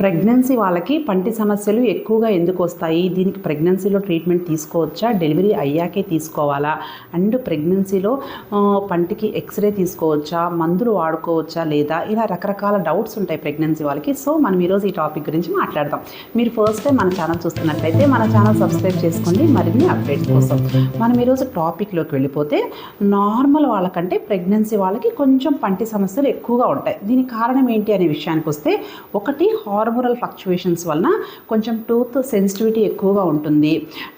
Pregnancy వాళ్ళకి పంటి సమస్యలు ఎక్కువగా ఎందుకు వస్తాయి? దీనికి ప్రెగ్నెన్సీలో ట్రీట్మెంట్ తీసుకోవచ్చా? డెలివరీ అయ్యాకే తీసుకోవాలా? అండ్ ప్రెగ్నెన్సీలో పంటికి ఎక్స్రే తీసుకోవచ్చా? మందులు వాడుకోవచ్చా లేదా? ఇలా రకరకాల డౌట్స్ ఉంటాయి ప్రెగ్నెన్సీ వాళ్ళకి. సో మనం ఈరోజు ఈ టాపిక్ గురించి మాట్లాడదాం. మీరు ఫస్ట్ టైం మన ఛానల్ చూస్తున్నట్లయితే మన ఛానల్ సబ్స్క్రైబ్ చేసుకోండి. మరిన్ని అప్డేట్స్ కోసం. మనం ఈరోజు టాపిక్లోకి వెళ్ళిపోతే నార్మల్ వాళ్ళకంటే ప్రెగ్నెన్సీ వాళ్ళకి కొంచెం పంటి సమస్యలు ఎక్కువగా ఉంటాయి. దీనికి కారణం ఏంటి అనే విషయానికి వస్తే ఒకటి హార్మోనల్ ఫ్లక్చువేషన్స్ వలన కొంచెం టూత్ సెన్సిటివిటీ ఎక్కువగా ఉంటుంది.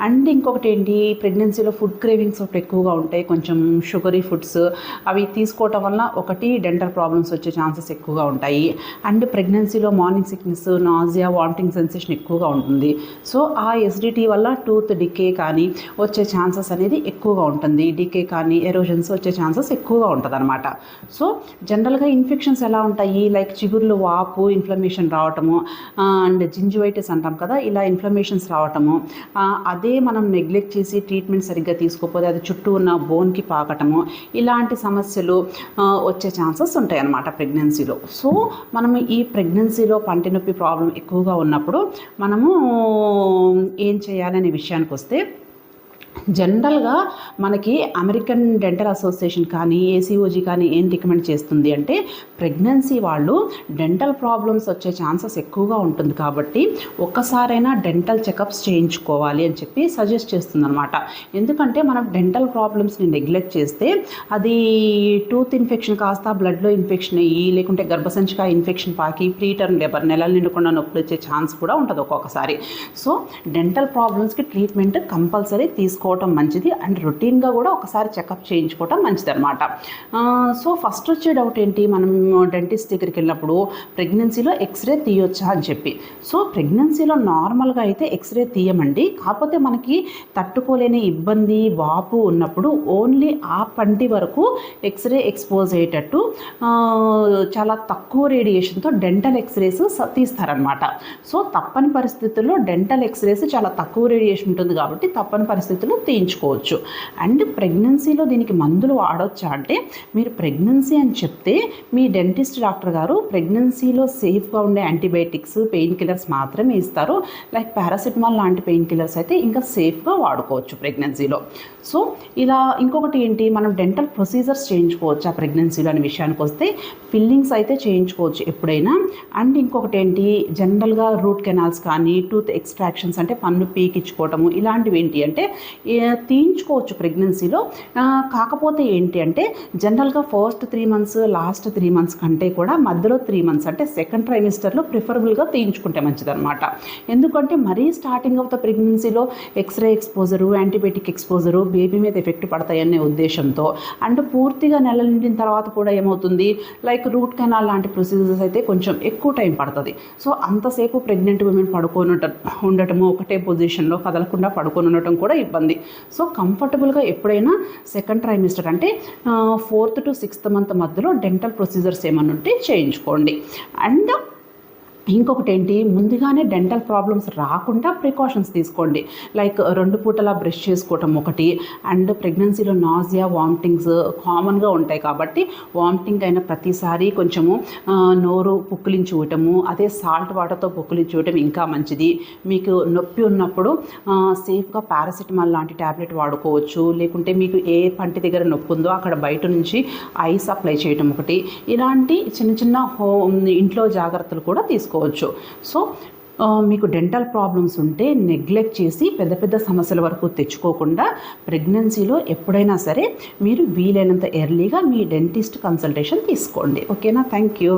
అండ్ ఇంకొకటి ఏంటి ప్రెగ్నెన్సీలో ఫుడ్ క్రేవింగ్స్ ఒకటి ఎక్కువగా ఉంటాయి. కొంచెం షుగరీ ఫుడ్స్ అవి తీసుకోవటం వల్ల ఒకటి డెంటల్ ప్రాబ్లమ్స్ వచ్చే ఛాన్సెస్ ఎక్కువగా ఉంటాయి. అండ్ ప్రెగ్నెన్సీలో morning sickness nausea vomiting sensation ఎక్కువగా ఉంటుంది. సో ఆ ఎసిడిటీ వల్ల టూత్ డికే కానీ వచ్చే ఛాన్సెస్ అనేది ఎక్కువగా ఉంటుంది. డికే కానీ ఎరోజన్స్ వచ్చే ఛాన్సెస్ ఎక్కువగా ఉంటుంది అనమాట సో జనరల్గా ఇన్ఫెక్షన్స్ ఎలా ఉంటాయి? లైక్ చిగుర్లు వాపు ఇన్ఫ్లమేషన్ రావటము అండ్ జింజువైటిస్ అంటాం కదా ఇలా ఇన్ఫ్లమేషన్స్ రావటము అదే మనం నెగ్లెక్ట్ చేసి ట్రీట్మెంట్ సరిగ్గా తీసుకోకపోతే అది చుట్టూ ఉన్న బోన్కి పాకటము ఇలాంటి సమస్యలు వచ్చే ఛాన్సెస్ ఉంటాయి అన్నమాట ప్రెగ్నెన్సీలో సో మనం ఈ ప్రెగ్నెన్సీలో పంటి నొప్పి ప్రాబ్లం ఎక్కువగా ఉన్నప్పుడు మనము ఏం చేయాలనే విషయానికి వస్తే జనరల్గా మనకి అమెరికన్ డెంటల్ అసోసియేషన్ కానీ ఏసీఓజీ కానీ ఏం రికమెండ్ చేస్తుంది అంటే ప్రెగ్నెన్సీ వాళ్ళు డెంటల్ ప్రాబ్లమ్స్ వచ్చే ఛాన్సెస్ ఎక్కువగా ఉంటుంది కాబట్టి ఒక్కసారైనా డెంటల్ చెకప్స్ చేయించుకోవాలి అని చెప్పి సజెస్ట్ చేస్తుంది అనమాట ఎందుకంటే మనం డెంటల్ ప్రాబ్లమ్స్ని నెగ్లెక్ట్ చేస్తే అది టూత్ ఇన్ఫెక్షన్ కాస్త బ్లడ్లో ఇన్ఫెక్షన్ అయ్యి లేకుంటే గర్భసంచిక ఇన్ఫెక్షన్ పాకి ప్రీటర్మ్ లేబర్ నెలలు నిండకుండా నొప్పులు వచ్చే ఛాన్స్ కూడా ఉంటుంది ఒక్కొక్కసారి. సో డెంటల్ ప్రాబ్లమ్స్కి ట్రీట్మెంట్ కంపల్సరీ తీసుకోవటం మంచిది అండ్ రొటీన్గా కూడా ఒకసారి చెకప్ చేయించుకోవటం మంచిది అనమాట సో ఫస్ట్ వచ్చే డౌట్ ఏంటి? మనం డెంటిస్ట్ దగ్గరికి వెళ్ళినప్పుడు ప్రెగ్నెన్సీలో ఎక్స్రే తీయొచ్చా అని చెప్పి. సో ప్రెగ్నెన్సీలో నార్మల్గా అయితే ఎక్స్రే తీయమండి. కాకపోతే మనకి తట్టుకోలేని ఇబ్బంది వాపు ఉన్నప్పుడు ఓన్లీ ఆ పంటి వరకు ఎక్స్రే ఎక్స్పోజ్ అయ్యేటట్టు చాలా తక్కువ రేడియేషన్తో డెంటల్ ఎక్స్రేస్ తీస్తారనమాట సో తప్పని పరిస్థితుల్లో డెంటల్ ఎక్స్రేస్ చాలా తక్కువ రేడియేషన్ ఉంటుంది కాబట్టి తప్పని పరిస్థితుల్లో తీయించుకోవచ్చు. అండ్ ప్రెగ్నెన్సీలో దీనికి మందులు వాడొచ్చా అంటే మీరు ప్రెగ్నెన్సీ అని చెప్తే మీ డెంటిస్ట్ డాక్టర్ గారు ప్రెగ్నెన్సీలో సేఫ్గా ఉండే యాంటీబయాటిక్స్ పెయిన్ కిల్లర్స్ మాత్రమే ఇస్తారు. లైక్ పారాసిటమాల్ లాంటి పెయిన్ కిల్లర్స్ అయితే ఇంకా సేఫ్గా వాడుకోవచ్చు ప్రెగ్నెన్సీలో. సో ఇలా ఇంకొకటి ఏంటి? మనం డెంటల్ ప్రొసీజర్స్ చేయించుకోవచ్చు ఆ ప్రెగ్నెన్సీలో అనే విషయానికి వస్తే ఫిల్లింగ్స్ అయితే చేయించుకోవచ్చు ఎప్పుడైనా. అండ్ ఇంకొకటి ఏంటి? జనరల్గా రూట్ కెనాల్స్ కానీ టూత్ ఎక్స్ట్రాక్షన్స్ అంటే పన్ను పీకిచ్చుకోవటము ఇలాంటివి ఏంటి అంటే తీయించుకోవచ్చు ప్రెగ్నెన్సీలో. కాకపోతే ఏంటి అంటే జనరల్గా first three months last three months కంటే కూడా మధ్యలో త్రీ మంత్స్ అంటే సెకండ్ ట్రైమిస్టర్లో ప్రిఫరబుల్గా తీయించుకుంటే మంచిదన్నమాట. ఎందుకంటే మరీ స్టార్టింగ్ ఆఫ్ ద ప్రెగ్నెన్సీలో X ray exposure antibiotic exposure baby మీద ఎఫెక్ట్ పడతాయనే ఉద్దేశంతో. అండ్ పూర్తిగా నెల నిండిన తర్వాత కూడా ఏమవుతుంది? లైక్ రూట్ కెనాల్ లాంటి ప్రొసీజర్స్ అయితే కొంచెం ఎక్కువ టైం పడుతుంది. సో అంతసేపు ప్రెగ్నెంట్ ఉమెన్ పడుకొని ఉండటము ఒకటే పొజిషన్లో కదలకుండా పడుకొని ఉండటం కూడా ఇబ్బంది. సో కంఫర్టబుల్గా ఎప్పుడైనా సెకండ్ ట్రైమిస్టర్ అంటే ఫోర్త్ టు సిక్స్త్ మంత్ మధ్యలో డెంటల్ ప్రొసీజర్స్ ఏమన్నా ఉంటే చేయించుకోండి. అండ్ ఇంకొకటి ఏంటి ముందుగానే డెంటల్ ప్రాబ్లమ్స్ రాకుండా ప్రికాషన్స్ తీసుకోండి. లైక్ రెండు పూటలా బ్రష్ చేసుకోవటం ఒకటి అండ్ ప్రెగ్నెన్సీలో నాజియా వామిటింగ్స్ కామన్గా ఉంటాయి కాబట్టి వామిటింగ్ అయిన ప్రతిసారి కొంచెము నోరు పుక్కిలించి ఇవ్వటము అదే సాల్ట్ వాటర్తో పుక్కిలించి ఇవ్వటం ఇంకా మంచిది. మీకు నొప్పి ఉన్నప్పుడు సేఫ్గా పారాసిటమాల్ లాంటి ట్యాబ్లెట్ వాడుకోవచ్చు. లేకుంటే మీకు ఏ పంటి దగ్గర నొప్పి ఉందో అక్కడ బయట నుంచి ఐస్ అప్లై చేయటం ఒకటి. ఇలాంటి చిన్న చిన్న హో ఇంట్లో జాగ్రత్తలు కూడా తీసుకోవచ్చు సో మీకు డెంటల్ ప్రాబ్లమ్స్ ఉంటే నెగ్లెక్ట్ చేసి పెద్ద పెద్ద సమస్యల వరకు తెచ్చుకోకుండా ప్రెగ్నెన్సీలో ఎప్పుడైనా సరే మీరు వీలైనంత ఎర్లీగా మీ డెంటిస్ట్ కన్సల్టేషన్ తీసుకోండి. ఓకేనా? Thank you.